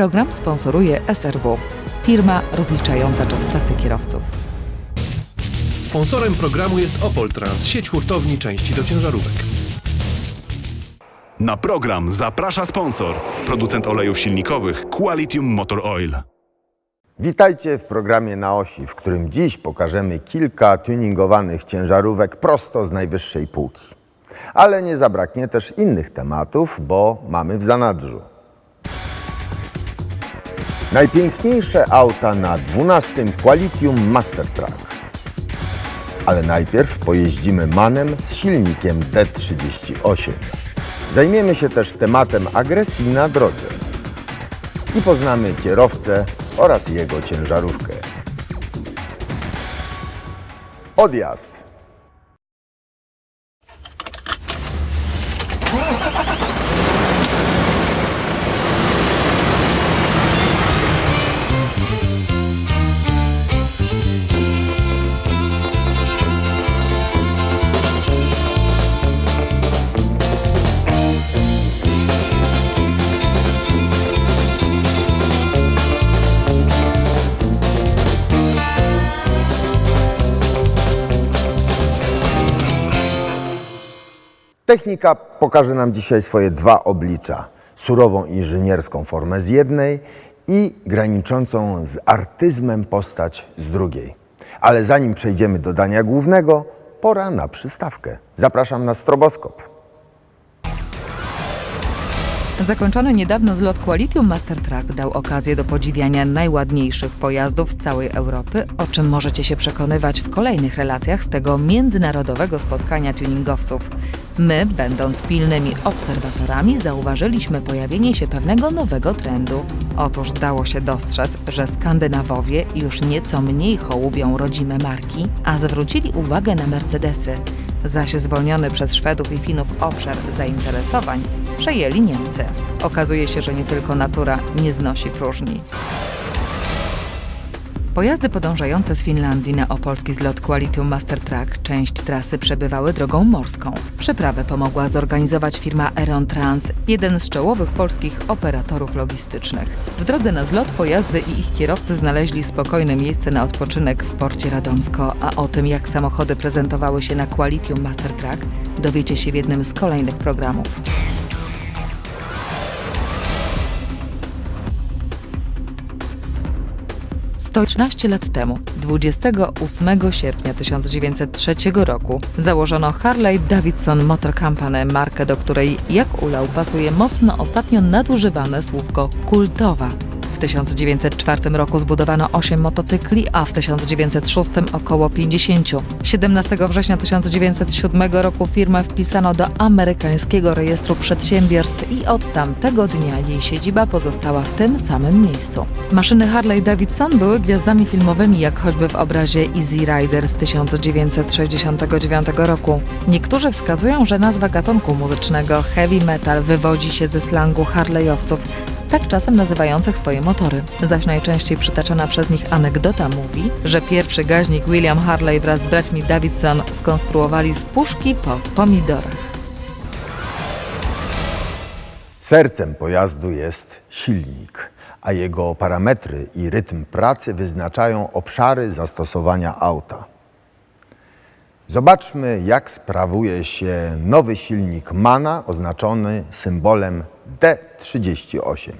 Program sponsoruje SRW, firma rozliczająca czas pracy kierowców. Sponsorem programu jest Opol Trans, sieć hurtowni części do ciężarówek. Na program zaprasza sponsor, producent olejów silnikowych Qualitium Motor Oil. Witajcie w programie na osi, w którym dziś pokażemy kilka tuningowanych ciężarówek prosto z najwyższej półki. Ale nie zabraknie też innych tematów, bo mamy w zanadrzu. Najpiękniejsze auta na 12 Qualitium Master Track. Ale najpierw pojeździmy manem z silnikiem D38. Zajmiemy się też tematem agresji na drodze i poznamy kierowcę oraz jego ciężarówkę. Odjazd. Technika pokaże nam dzisiaj swoje dwa oblicza. Surową inżynierską formę z jednej i graniczącą z artyzmem postać z drugiej. Ale zanim przejdziemy do dania głównego, pora na przystawkę. Zapraszam na stroboskop. Zakończony niedawno zlot Qualitium Master Track dał okazję do podziwiania najładniejszych pojazdów z całej Europy, o czym możecie się przekonywać w kolejnych relacjach z tego międzynarodowego spotkania tuningowców. My, będąc pilnymi obserwatorami, zauważyliśmy pojawienie się pewnego nowego trendu. Otóż dało się dostrzec, że Skandynawowie już nieco mniej hołubią rodzime marki, a zwrócili uwagę na Mercedesy zaś zwolniony przez Szwedów i Finów obszar zainteresowań przejęli Niemcy. Okazuje się, że nie tylko natura nie znosi próżni. Pojazdy podążające z Finlandii na opolski zlot Qualitium Master Track część trasy przebywały drogą morską. Przeprawę pomogła zorganizować firma Aeron Trans, jeden z czołowych polskich operatorów logistycznych. W drodze na zlot pojazdy i ich kierowcy znaleźli spokojne miejsce na odpoczynek w porcie Radomsko, a o tym jak samochody prezentowały się na Qualitium Master Track dowiecie się w jednym z kolejnych programów. 113 lat temu, 28 sierpnia 1903 roku, założono Harley Davidson Motor Company, markę do której, jak ulał, pasuje mocno ostatnio nadużywane słówko kultowa. W 1904 roku zbudowano 8 motocykli, a w 1906 około 50. 17 września 1907 roku firmę wpisano do amerykańskiego rejestru przedsiębiorstw i od tamtego dnia jej siedziba pozostała w tym samym miejscu. Maszyny Harley Davidson były gwiazdami filmowymi, jak choćby w obrazie Easy Rider z 1969 roku. Niektórzy wskazują, że nazwa gatunku muzycznego heavy metal wywodzi się ze slangu Harley'owców, tak czasem nazywających swoje motory. Zaś najczęściej przytaczana przez nich anegdota mówi, że pierwszy gaźnik William Harley wraz z braćmi Davidson skonstruowali z puszki po pomidorach. Sercem pojazdu jest silnik, a jego parametry i rytm pracy wyznaczają obszary zastosowania auta. Zobaczmy, jak sprawuje się nowy silnik MANA oznaczony symbolem D38.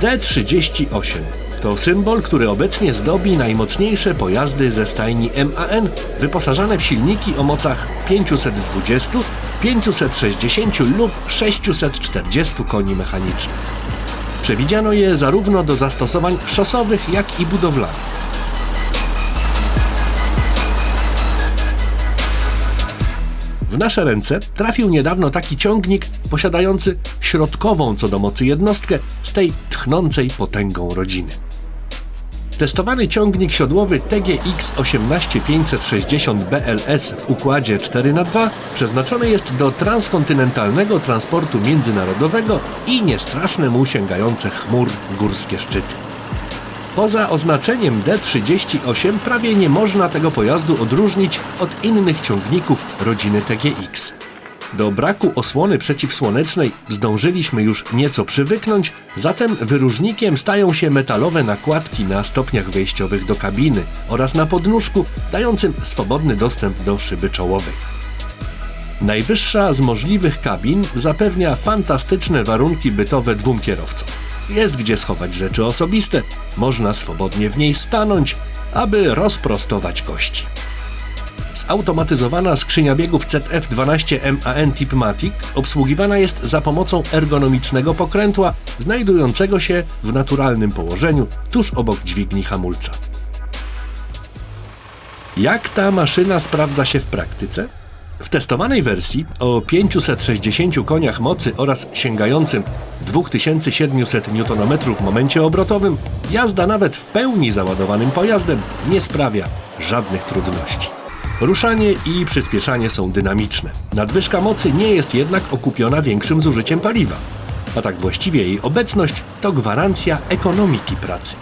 D38 to symbol, który obecnie zdobi najmocniejsze pojazdy ze stajni MAN, wyposażane w silniki o mocach 520, 560 lub 640 koni mechanicznych. Przewidziano je zarówno do zastosowań szosowych, jak i budowlanych. W nasze ręce trafił niedawno taki ciągnik posiadający środkową co do mocy jednostkę z tej tchnącej potęgą rodziny. Testowany ciągnik siodłowy TGX 18560 BLS w układzie 4x2 przeznaczony jest do transkontynentalnego transportu międzynarodowego i niestraszne mu sięgające chmur górskie szczyty. Poza oznaczeniem D38 prawie nie można tego pojazdu odróżnić od innych ciągników rodziny TGX. Do braku osłony przeciwsłonecznej zdążyliśmy już nieco przywyknąć, zatem wyróżnikiem stają się metalowe nakładki na stopniach wejściowych do kabiny oraz na podnóżku, dającym swobodny dostęp do szyby czołowej. Najwyższa z możliwych kabin zapewnia fantastyczne warunki bytowe dwóm kierowcom. Jest gdzie schować rzeczy osobiste, można swobodnie w niej stanąć, aby rozprostować kości. Zautomatyzowana skrzynia biegów ZF12 MAN Tipmatic obsługiwana jest za pomocą ergonomicznego pokrętła znajdującego się w naturalnym położeniu tuż obok dźwigni hamulca. Jak ta maszyna sprawdza się w praktyce? W testowanej wersji o 560 koniach mocy oraz sięgającym 2700 Nm w momencie obrotowym, jazda nawet w pełni załadowanym pojazdem nie sprawia żadnych trudności. Ruszanie i przyspieszanie są dynamiczne. Nadwyżka mocy nie jest jednak okupiona większym zużyciem paliwa. A tak właściwie jej obecność to gwarancja ekonomiki pracy.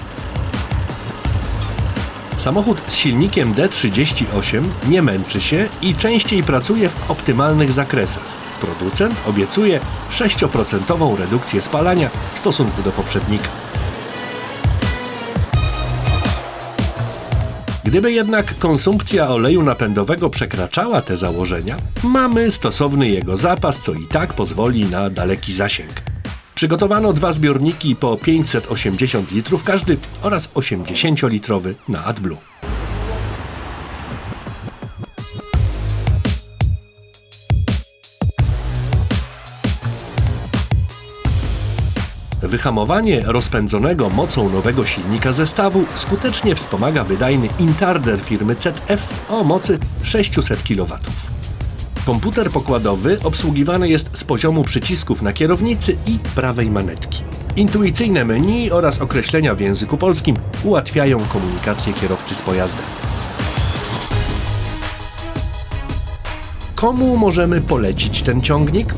Samochód z silnikiem D38 nie męczy się i częściej pracuje w optymalnych zakresach. Producent obiecuje 6% redukcję spalania w stosunku do poprzednika. Gdyby jednak konsumpcja oleju napędowego przekraczała te założenia, mamy stosowny jego zapas, co i tak pozwoli na daleki zasięg. Przygotowano dwa zbiorniki po 580 litrów każdy oraz 80-litrowy na AdBlue. Wyhamowanie rozpędzonego mocą nowego silnika zestawu skutecznie wspomaga wydajny Intarder firmy ZF o mocy 600 kW. Komputer pokładowy obsługiwany jest z poziomu przycisków na kierownicy i prawej manetki. Intuicyjne menu oraz określenia w języku polskim ułatwiają komunikację kierowcy z pojazdem. Komu możemy polecić ten ciągnik?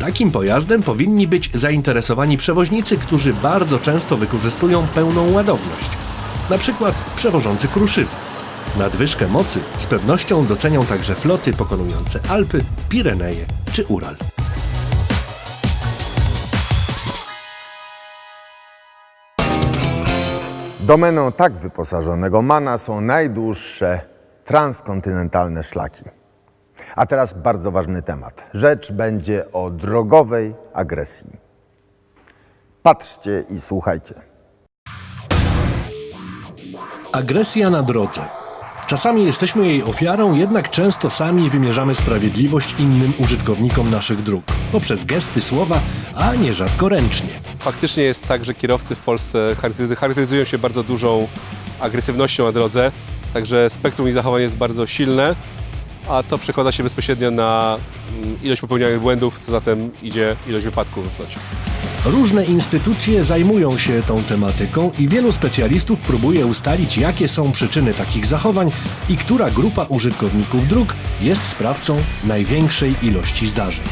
Takim pojazdem powinni być zainteresowani przewoźnicy, którzy bardzo często wykorzystują pełną ładowność, na przykład przewożący kruszywy. Nadwyżkę mocy z pewnością docenią także floty pokonujące Alpy, Pireneje czy Ural. Domeną tak wyposażonego MANA są najdłuższe transkontynentalne szlaki. A teraz bardzo ważny temat. Rzecz będzie o drogowej agresji. Patrzcie i słuchajcie. Agresja na drodze. Czasami jesteśmy jej ofiarą, jednak często sami wymierzamy sprawiedliwość innym użytkownikom naszych dróg poprzez gesty, słowa, a nierzadko ręcznie. Faktycznie jest tak, że kierowcy w Polsce charakteryzują się bardzo dużą agresywnością na drodze, także spektrum ich zachowań jest bardzo silne, a to przekłada się bezpośrednio na mm, ilość popełnianych błędów, co zatem idzie ilość wypadków we flocie. Różne instytucje zajmują się tą tematyką i wielu specjalistów próbuje ustalić, jakie są przyczyny takich zachowań i która grupa użytkowników dróg jest sprawcą największej ilości zdarzeń.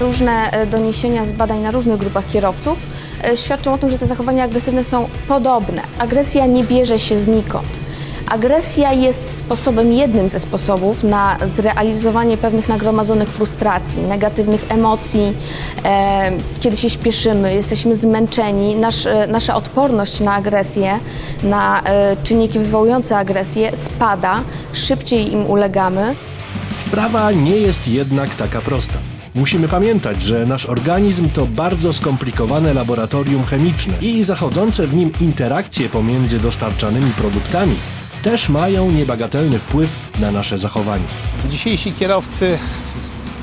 Różne e, doniesienia z badań na różnych grupach kierowców e, świadczą o tym, że te zachowania agresywne są podobne. Agresja nie bierze się znikąd. Agresja jest sposobem, jednym ze sposobów na zrealizowanie pewnych nagromadzonych frustracji, negatywnych emocji. E, kiedy się śpieszymy, jesteśmy zmęczeni, nasz, e, nasza odporność na agresję, na e, czynniki wywołujące agresję spada, szybciej im ulegamy. Sprawa nie jest jednak taka prosta. Musimy pamiętać, że nasz organizm to bardzo skomplikowane laboratorium chemiczne i zachodzące w nim interakcje pomiędzy dostarczanymi produktami też mają niebagatelny wpływ na nasze zachowanie. Dzisiejsi kierowcy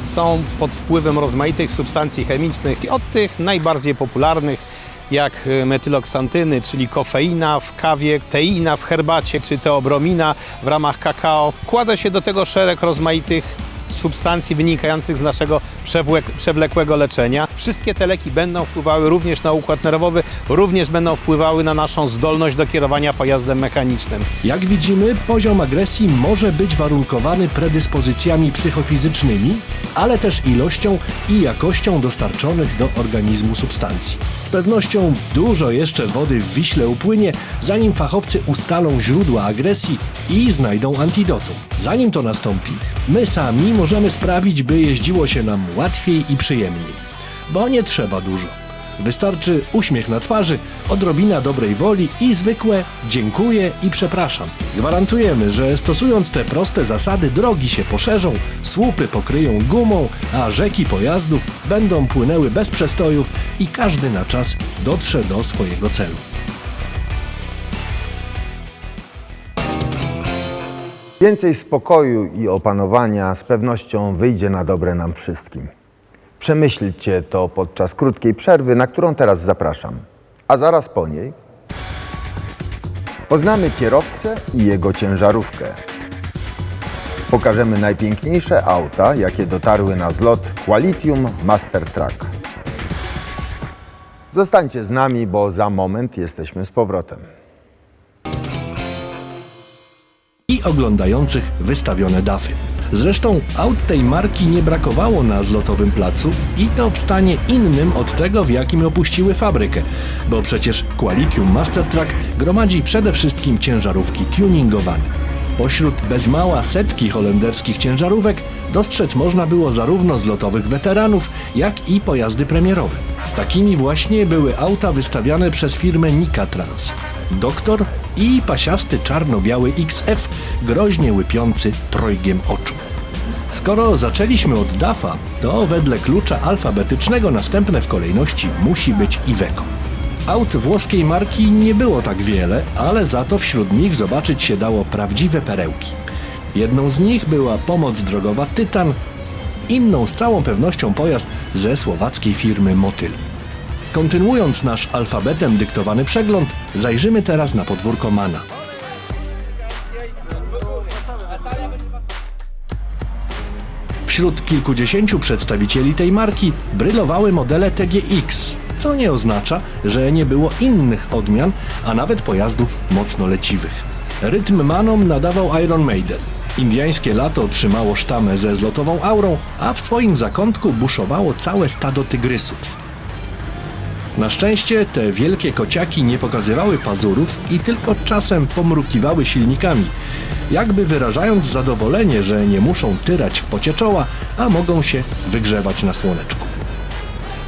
są pod wpływem rozmaitych substancji chemicznych, od tych najbardziej popularnych jak y, metyloksantyny, czyli kofeina w kawie, teina w herbacie czy teobromina w ramach kakao. Kłada się do tego szereg rozmaitych substancji wynikających z naszego przewlek- przewlekłego leczenia. Wszystkie te leki będą wpływały również na układ nerwowy, również będą wpływały na naszą zdolność do kierowania pojazdem mechanicznym. Jak widzimy, poziom agresji może być warunkowany predyspozycjami psychofizycznymi, ale też ilością i jakością dostarczonych do organizmu substancji. Z pewnością dużo jeszcze wody w Wiśle upłynie, zanim fachowcy ustalą źródła agresji i znajdą antidotum. Zanim to nastąpi, my sami możemy sprawić, by jeździło się nam łatwiej i przyjemniej. Bo nie trzeba dużo. Wystarczy uśmiech na twarzy, odrobina dobrej woli i zwykłe dziękuję i przepraszam. Gwarantujemy, że stosując te proste zasady drogi się poszerzą, słupy pokryją gumą, a rzeki pojazdów będą płynęły bez przestojów i każdy na czas dotrze do swojego celu. Więcej spokoju i opanowania z pewnością wyjdzie na dobre nam wszystkim. Przemyślcie to podczas krótkiej przerwy, na którą teraz zapraszam. A zaraz po niej poznamy kierowcę i jego ciężarówkę. Pokażemy najpiękniejsze auta, jakie dotarły na zlot Qualitium Master Truck. Zostańcie z nami, bo za moment jesteśmy z powrotem. Oglądających wystawione dafy. Zresztą aut tej marki nie brakowało na zlotowym placu i to w stanie innym od tego, w jakim opuściły fabrykę, bo przecież Qualitium Master Truck gromadzi przede wszystkim ciężarówki tuningowane. Pośród bez mała setki holenderskich ciężarówek dostrzec można było zarówno zlotowych weteranów, jak i pojazdy premierowe. Takimi właśnie były auta wystawiane przez firmę Nika Trans. Doktor i pasiasty czarno-biały XF, groźnie łypiący trojgiem oczu. Skoro zaczęliśmy od DAFA, to wedle klucza alfabetycznego następne w kolejności musi być Iveco. Aut włoskiej marki nie było tak wiele, ale za to wśród nich zobaczyć się dało prawdziwe perełki. Jedną z nich była pomoc drogowa Tytan, inną z całą pewnością pojazd ze słowackiej firmy Motyl. Kontynuując nasz alfabetem dyktowany przegląd, zajrzymy teraz na podwórko Mana. Wśród kilkudziesięciu przedstawicieli tej marki brylowały modele TGX, co nie oznacza, że nie było innych odmian, a nawet pojazdów mocno leciwych. Rytm manom nadawał Iron Maiden. Indiańskie lato trzymało sztamę ze zlotową aurą, a w swoim zakątku buszowało całe stado tygrysów. Na szczęście te wielkie kociaki nie pokazywały pazurów i tylko czasem pomrukiwały silnikami, jakby wyrażając zadowolenie, że nie muszą tyrać w pocie czoła, a mogą się wygrzewać na słoneczku.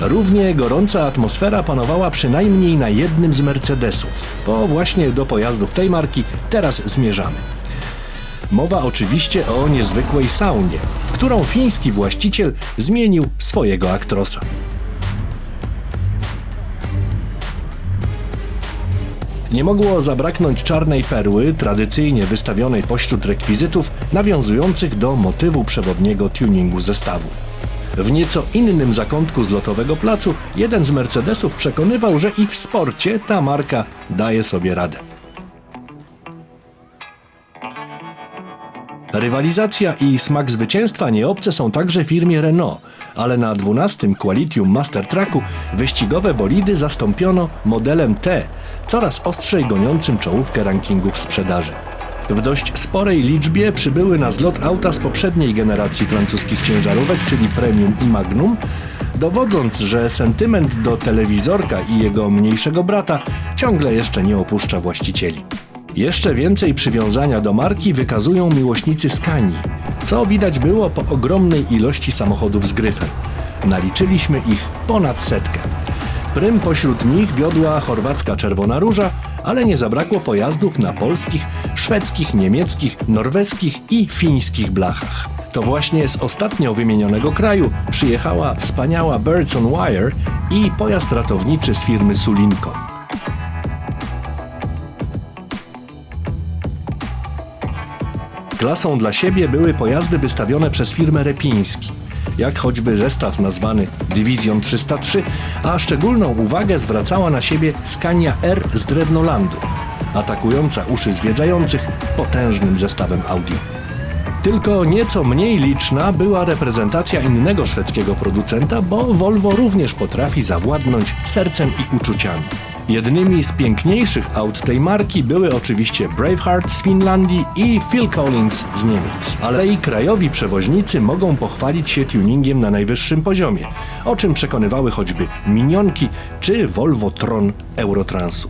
Równie gorąca atmosfera panowała przynajmniej na jednym z Mercedesów, bo właśnie do pojazdów tej marki teraz zmierzamy. Mowa oczywiście o niezwykłej saunie, w którą fiński właściciel zmienił swojego aktrosa. Nie mogło zabraknąć czarnej perły, tradycyjnie wystawionej pośród rekwizytów nawiązujących do motywu przewodniego tuningu zestawu. W nieco innym zakątku zlotowego placu jeden z Mercedesów przekonywał, że i w sporcie ta marka daje sobie radę. Rywalizacja i smak zwycięstwa nieobce są także firmie Renault, ale na 12 Qualitium Master Trucku wyścigowe bolidy zastąpiono modelem T, coraz ostrzej goniącym czołówkę rankingów sprzedaży. W dość sporej liczbie przybyły na zlot auta z poprzedniej generacji francuskich ciężarówek, czyli Premium i Magnum, dowodząc, że sentyment do telewizorka i jego mniejszego brata ciągle jeszcze nie opuszcza właścicieli. Jeszcze więcej przywiązania do marki wykazują miłośnicy Scanii, co widać było po ogromnej ilości samochodów z gryfem. Naliczyliśmy ich ponad setkę. Prym pośród nich wiodła chorwacka Czerwona Róża, ale nie zabrakło pojazdów na polskich, szwedzkich, niemieckich, norweskich i fińskich blachach. To właśnie z ostatnio wymienionego kraju przyjechała wspaniała Birds on Wire i pojazd ratowniczy z firmy Sulinko. Klasą dla siebie były pojazdy wystawione przez firmę Repiński, jak choćby zestaw nazwany Dywizją 303, a szczególną uwagę zwracała na siebie Scania R z Drewnolandu, atakująca uszy zwiedzających potężnym zestawem Audi. Tylko nieco mniej liczna była reprezentacja innego szwedzkiego producenta, bo Volvo również potrafi zawładnąć sercem i uczuciami. Jednymi z piękniejszych aut tej marki były oczywiście Braveheart z Finlandii i Phil Collins z Niemiec. Ale i krajowi przewoźnicy mogą pochwalić się tuningiem na najwyższym poziomie, o czym przekonywały choćby Minionki czy Volvo Tron Eurotransu.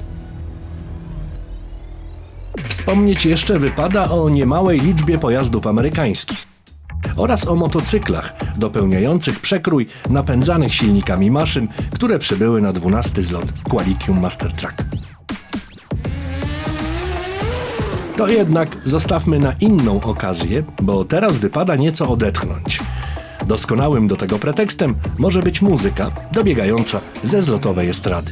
Wspomnieć jeszcze wypada o niemałej liczbie pojazdów amerykańskich oraz o motocyklach dopełniających przekrój napędzanych silnikami maszyn, które przybyły na 12 zlot Qualicium Master Track. To jednak zostawmy na inną okazję, bo teraz wypada nieco odetchnąć. Doskonałym do tego pretekstem może być muzyka dobiegająca ze zlotowej estrady.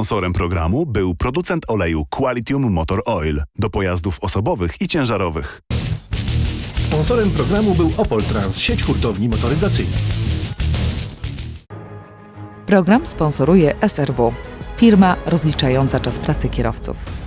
Sponsorem programu był producent oleju Qualitium Motor Oil do pojazdów osobowych i ciężarowych. Sponsorem programu był Opol Trans, sieć hurtowni motoryzacyjnych. Program sponsoruje SRW, firma rozliczająca czas pracy kierowców.